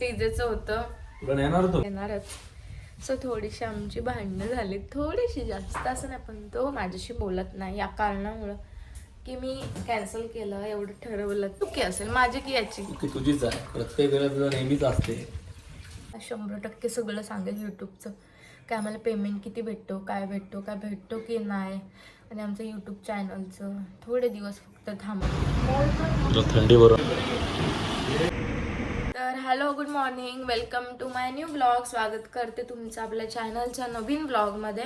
डीजेचं होतं. पण येणार तो. येणारच. सो थोडीशी आमची भांडणं झाली थोडीशी जास्त असं नाही पण तो माझ्याशी बोलत नाही. या कारणामुळं की मी कॅन्सल केलं एवढं ठरवलं. चुकी असेल माझी की याची? तुझीच आहे. प्रत्येक वेळेला तुझं नेहमीच असते. शंभर टक्के सगळं सांगेल यूट्यूबचं काय आम्हाला पेमेंट किती भेटतो काय भेटतो काय भेटतो की नाही? आणि आमचं यूट्यूब चॅनलचं थोडे दिवस फक्त थांबव थंडी बरोबर तर hello good morning. Welcome to my new blog. स्वागत करते तुमचं आपल्या चॅनलच्या नवीन ब्लॉगमध्ये.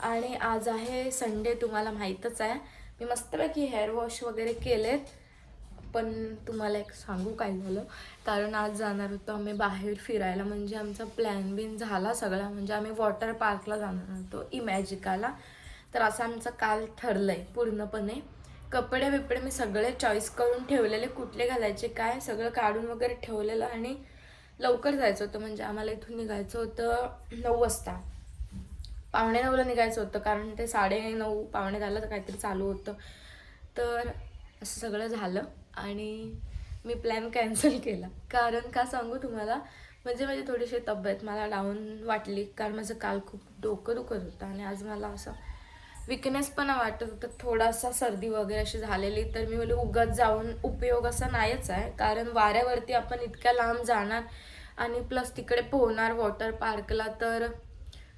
आणि आज आहे संडे तुम्हाला माहीतच आहे. मी मस्तपैकी हेअर वॉश वगैरे केलेत पण तुम्हाला एक सांगू काय झालं? कारण आज जाणार होतो आम्ही बाहेर फिरायला. म्हणजे आमचा प्लॅन बिन झाला सगळा. म्हणजे आम्ही वॉटर पार्कला जाणार होतो इमॅजिकाला तर असं आमचं काल ठरलं आहे पूर्णपणे. कपडे बिपडे मी सगळे चॉईस करून ठेवलेले कुठले घालायचे काय सगळं काढून वगैरे ठेवलेलं आणि लवकर जायचं होतं. म्हणजे आम्हाला इथून निघायचं होतं नऊ वाजता. पावणे नऊला निघायचं होतं कारण ते साडे नऊ पावणे दहाला तर काहीतरी चालू होतं. तर असं सगळं झालं आणि मी प्लॅन कॅन्सल केला. कारण का सांगू तुम्हाला? म्हणजे माझी थोडीशी तब्येत मला डाऊन वाटली कारण माझं काल खूप डोकं दुखत होतं आणि आज मला असं विकनेस पण वाटत होतं. थोडासा सर्दी वगैरे अशी झालेली तर मी बोलले उगाच जाऊन उपयोग असा नाहीच आहे. कारण वाऱ्यावरती आपण इतक्या लांब जाणार आणि प्लस तिकडे पोहणार वॉटर पार्कला तर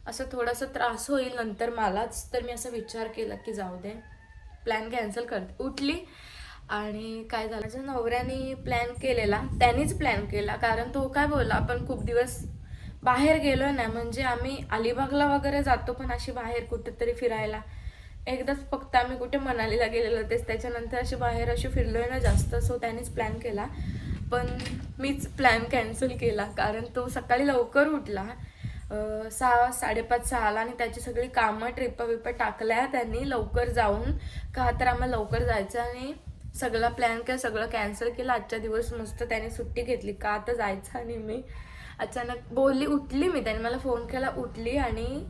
असं थोडासा त्रास होईल नंतर मलाच. तर मी असा विचार केला की जाऊ दे. प्लॅन कॅन्सल करते उठली आणि काय झालं? माझ्या नवऱ्याने प्लॅन केलेला. त्यांनीच प्लॅन केला. कारण तो काय बोलला? आपण खूप दिवस बाहेर गेलो नाही म्हणजे आम्ही अलिबागला वगैरे जातो पण अशी बाहेर कुठेतरी फिरायला. एकदाच फक्त आम्ही कुठे मनालीला गेलेलो तेच त्याच्यानंतर अशी बाहेर अशी फिरलोय ना जास्त सो त्यानेच प्लॅन केला. पण मीच प्लॅन कॅन्सल केला कारण तो सकाळी लवकर उठला. सहा साडेपाच सहाला आणि त्याची सगळी कामं ट्रिप विप टाकल्या त्यांनी लवकर जाऊन. का तर आम्हाला लवकर जायचं आणि सगळा प्लॅन काय सगळं कॅन्सल केलं. आजच्या दिवस मस्त त्याने सुट्टी घेतली का तर जायचं आणि मी. अचानक बोलली उठली मी. त्याने मला फोन केला उठली आणि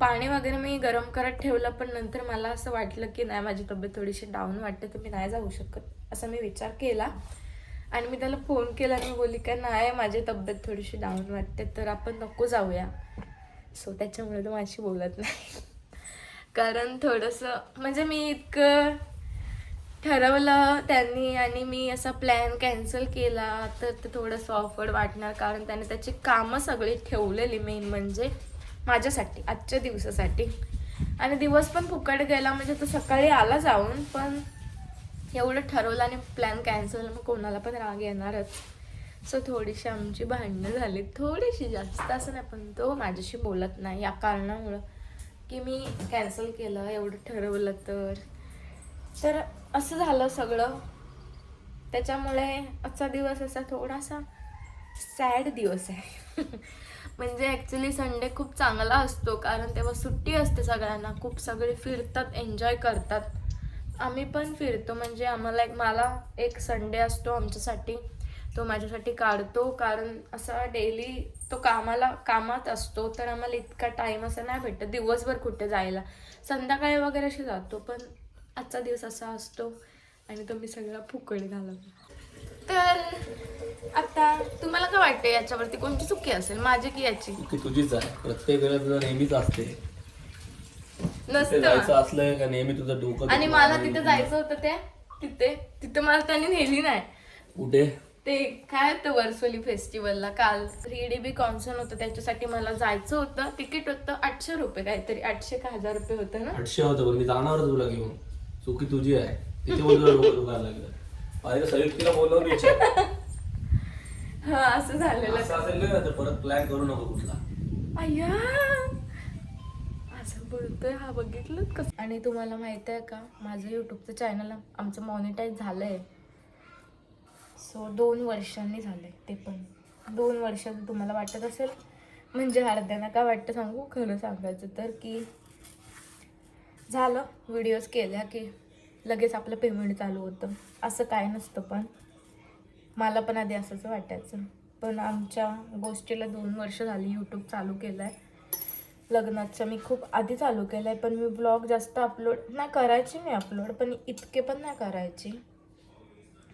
पाणी वगैरे मी गरम करत ठेवलं पण नंतर मला असं वाटलं की नाही माझी तब्येत थोडीशी डाऊन वाटते तर मी नाही जाऊ शकत असा मी विचार केला. आणि मी त्याला फोन केला आणि मी बोलली का नाही माझी तब्येत थोडीशी डाऊन वाटते तर आपण नको जाऊया. सो त्याच्यामुळे तो माझी बोलत नाही. कारण थोडंसं म्हणजे मी इतकं ठरवलं त्यांनी आणि मी असा प्लॅन कॅन्सल केला तर ते थोडंसं ऑफर्ड वाटणार कारण त्याने त्याची कामं सगळी ठेवलेली मेन म्हणजे माझ्यासाठी आजच्या दिवसासाठी. आणि दिवस पण फुकट गेला म्हणजे तो सकाळी आला जाऊन पण एवढं ठरवलं आणि प्लॅन कॅन्सल मग कोणाला पण राग येणारच. सो थोडीशी आमची भांडणं झाली थोडीशी जास्त असं नाही पण तो माझ्याशी बोलत नाही. या कारणामुळं की मी कॅन्सल केलं एवढं ठरवलं तर. तर असं झालं सगळं. त्याच्यामुळे आजचा दिवस असा थोडासा सॅड दिवस आहे. म्हणजे ॲक्च्युली संडे खूप चांगला असतो कारण तेव्हा सुट्टी असते सगळ्यांना. खूप सगळे फिरतात एन्जॉय करतात. आम्ही पण फिरतो म्हणजे आम्हाला एक मला एक संडे असतो आमच्यासाठी. तो माझ्यासाठी काढतो कारण असा डेली तो कामाला कामात असतो तर आम्हाला इतका टाईम असा नाही भेटत दिवसभर कुठे जायला. संध्याकाळी वगैरे असे जातो पण आजचा दिवस असा असतो आणि तो मी सगळा फुकट घालवला तर आता तुम्हाला काय वाटतं याच्यावरती कोणती चुकी असेल? माझी की याची? तुझीच आहे. प्रत्येक वेळेला तुझं नेहमीच असते. नसतं. असलं का नेहमी तुझं डोकं आणि मला तिथे जायचं होतं ते तिथे. तिथे मला त्यांनी नेली नाही. कुठे? ते काय होतं वर्सोली फेस्टिवलला? काल थ्री डी बी कॉन्सर्ट होतं. त्याच्यासाठी मला जायचं होतं. तिकीट होतं आठशे रुपये काहीतरी. आठशे का हजार रुपये होतं ना? आठशे होतं पण मी जाणार तुला घेऊन. चुकी तुझी आहे. तिथे तुला डोकं दुखायला लागलं. पाहिजे संयुक्तीला बोलवून विचार हा असं झालेलं. असं असेल ना तर परत प्लॅन करू नको कुठला. अय्या! असं बोलतोय हा बघितलं कसं? आणि तुम्हाला माहीत आहे का माझं युट्यूबचं चॅनल आमचं मॉनिटाईज झालंय. सो दोन वर्षांनी झालंय ते पण. दोन वर्षांनी तुम्हाला वाटत असेल? म्हणजे अर्ध्यानं काय वाटतं सांगू? खरं सांगायचं तर की झालं. व्हिडिओज केल्या की. लगेच आपलं पेमेंट चालू होतं. असं काय नसतं पण. मला पण आधी असंच वाटायचं. पण आमच्या गोष्टीला दोन वर्ष झाली यूट्यूब चालू केलं आहे लग्नाचं मी खूप आधी चालू केलं आहे पण मी ब्लॉग जास्त अपलोड नाही करायची मी अपलोड पण इतके पण नाही करायची.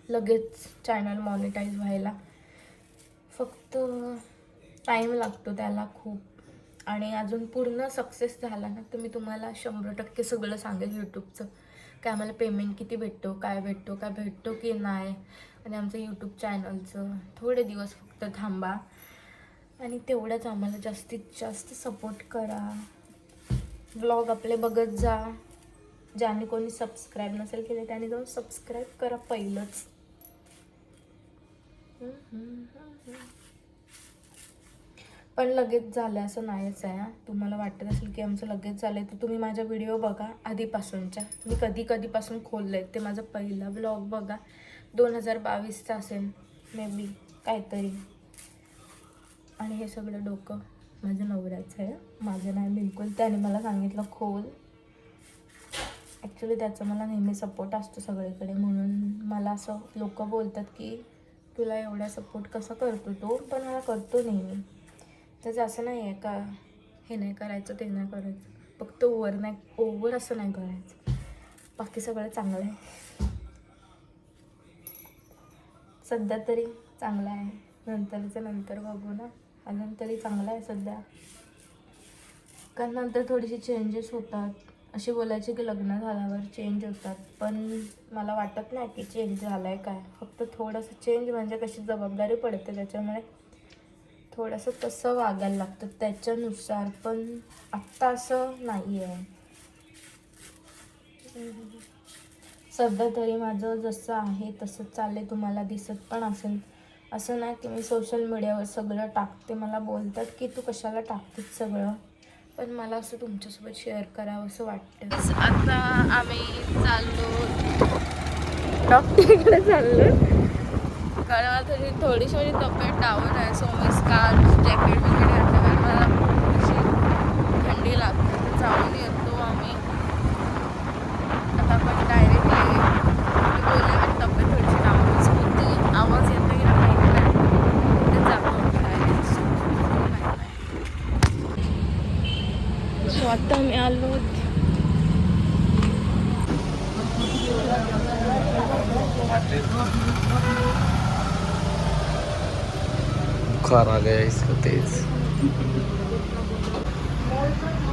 लगेच चॅनल मॉनिटाईज व्हायला. फक्त टाईम लागतो त्याला खूप. आणि अजून पूर्ण सक्सेस झाला ना तर मी तुम्हाला शंभर टक्के सगळं सांगेल यूट्यूबचं काय आम्हाला पेमेंट किती भेटतो काय भेटतो काय भेटतो की नाही? आणि आमचं यूट्यूब चॅनलचं थोडे दिवस फक्त थांबा. आणि तेवढंच आम्हाला जास्तीत जास्त सपोर्ट करा. ब्लॉग आपले बघत जा. ज्याने कोणी सबस्क्राईब नसेल केले त्याने जाऊन सबस्क्राईब करा पहिलंच. पण लगेच झालं असं नाहीच आहे हा. तुम्हाला वाटत असेल की आमचं लगेच झालं आहे तर तुम्ही माझा व्हिडिओ बघा आधीपासूनच्या. मी कधी कधीपासून खोललं आहे ते माझा पहिला ब्लॉग बघा. दोन हजार बावीसचा असेल मे बी काहीतरी. आणि हे सगळं डोकं माझं नवऱ्याचं आहे माझं नाही बिलकुल त्याने मला सांगितलं खोल. ॲक्च्युली त्याचा मला नेहमी सपोर्ट असतो सगळीकडे म्हणून मला असं लोक बोलतात की तुला एवढा सपोर्ट कसा करतो तो? पण मला करतो नेहमी. त्याचं असं नाही आहे का हे नाही करायचं ते नाही करायचं. फक्त ओवर नाही ओवर असं नाही करायचं. बाकी सगळं चांगलं आहे. सध्या तरी चांगलं आहे. नंतरचं नंतर बघू ना. अजून तरी चांगलं आहे सध्या. कारण नंतर थोडीशी चेंजेस होतात. असे बोलायचे की लग्न झाल्यावर चेंज होतात. पण मला वाटत नाही की चेंज झाला आहे काय. फक्त थोडंसं चेंज म्हणजे कशी जबाबदारी पडते त्याच्यामुळे. थोडंसं तसं वागायला लागतं. त्याच्यानुसार पण आत्ता असं नाही आहे सध्या तरी माझं जसं आहे तसं चाललंय. तुम्हाला दिसत पण असेल. असं नाही की मी सोशल मीडियावर सगळं टाकते. मला बोलतात की तू कशाला टाकतेस सगळं? पण मला असं तुमच्यासोबत शेअर करावं असं वाटतं. आता आम्ही चाललो. डॉक्टरकडे चाललो कारण मला थोडी थोडीशी माझी तब्येत डाऊन आहे सो मी स्कार्फ जॅकेट वगैरे घातलं कारण मला थोडीशी थंडी लागते. तर जाऊन येतो आम्ही. आता आपण डायरेक्टली बोलले पण तब्येत थोडीशी डाऊनच होती आवाज येतो की नाही माहिती नाही ते जातो डायरेक्ट सो आता मी आलो. Thank you. बुखार आ गया इसका तेज.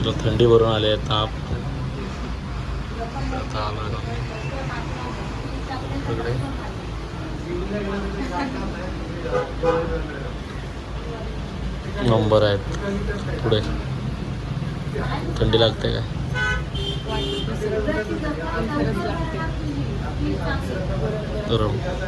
जो थंडी भरून आले ताप. इकडे. नंबर आहेत. पुढे. थंडी लागते काय? गरम हो.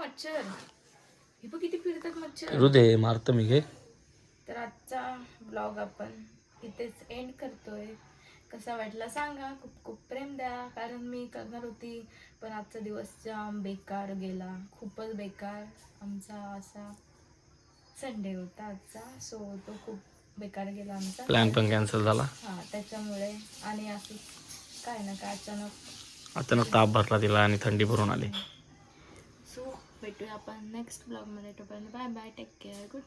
मच्छर. हे बघ किती फिरतात मच्छर. हृदय मारतं मी घे. तर आजचा ब्लॉग आपण इथेच एंड करतोय. कसा वाटला सांगा खूप खूप प्रेम द्या. कारण मी करणार होती पण आजचा दिवस जाम बेकार गेला. खूपच बेकार आमचा असा संडे होता आजचा. सो तो खूप बेकार गेला आमचा. प्लॅन पण कॅन्सल झाला. हां त्याच्यामुळे आणि असं काय ना काय अचानक अचानक ताप भरला तिला आणि थंडी भरून आली. सो भेटूया आपण नेक्स्ट ब्लॉगमध्ये तोपर्यंत bye bye take care good